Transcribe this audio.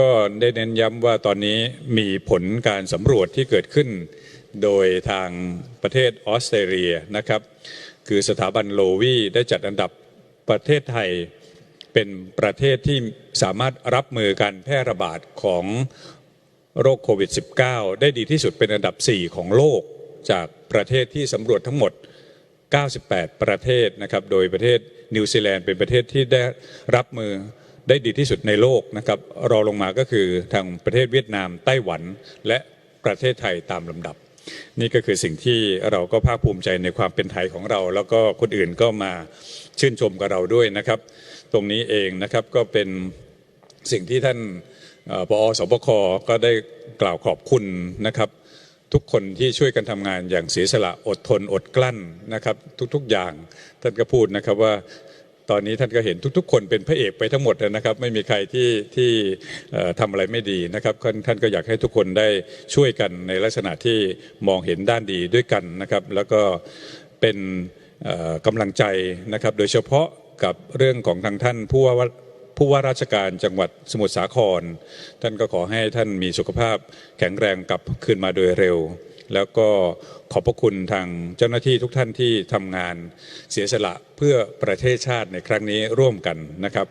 ก็ได้เน้นย้ำว่าตอนนี้มีผลการสำรวจที่เกิดขึ้น โดยทางประเทศออสเตรเลียนะครับ คือสถาบันโลวีได้จัดอันดับประเทศไทย เป็นประเทศที่สามารถรับมือการแพร่ระบาดของโรคโควิด -19 ได้ดีที่สุดเป็นอันดับ 4 ของโลกจากประเทศที่สำรวจทั้งหมด 98 ประเทศนะครับ โดยประเทศนิวซีแลนด์เป็นประเทศที่ได้รับมือ ได้ดีที่สุดในโลกนะครับรอลงมาก็คือทางประเทศเวียดนาม ไต้หวัน และประเทศไทยตามลำดับ นี่ก็คือสิ่งที่เราก็ภาคภูมิใจในความเป็นไทยของเรา แล้วก็คนอื่นก็มาชื่นชมกับเราด้วยนะครับ ตรงนี้เองนะครับก็เป็นสิ่งที่ท่านปอสบคก็ได้กล่าวขอบคุณนะครับ ทุกคนที่ช่วยกันทำงานอย่างเสียสละอดทนอดกลั้นนะครับ ทุกๆอย่างท่านก็พูดนะครับว่า ตอนนี้ท่านก็เห็นทุกๆ คนเป็นพระเอกไปทั้งหมดนะครับ ไม่มีใครที่ที่ทำอะไรไม่ดีนะครับท่านก็อยากให้ทุกคนได้ช่วยกันในลักษณะที่มองเห็นด้านดีด้วยกันนะครับ แล้วก็เป็นกำลังใจนะครับ โดยเฉพาะกับเรื่องของทางท่านผู้ว่าผู้ว่าราชการจังหวัดสมุทรสาคร ท่านก็ขอให้ท่านมีสุขภาพแข็งแรงกลับคืนมาโดยเร็ว แล้วก็ขอบพระคุณทางเจ้าหน้าที่ทุกท่านที่ทำงานเสียสละเพื่อประเทศชาติในครั้งนี้ร่วมกันนะครับ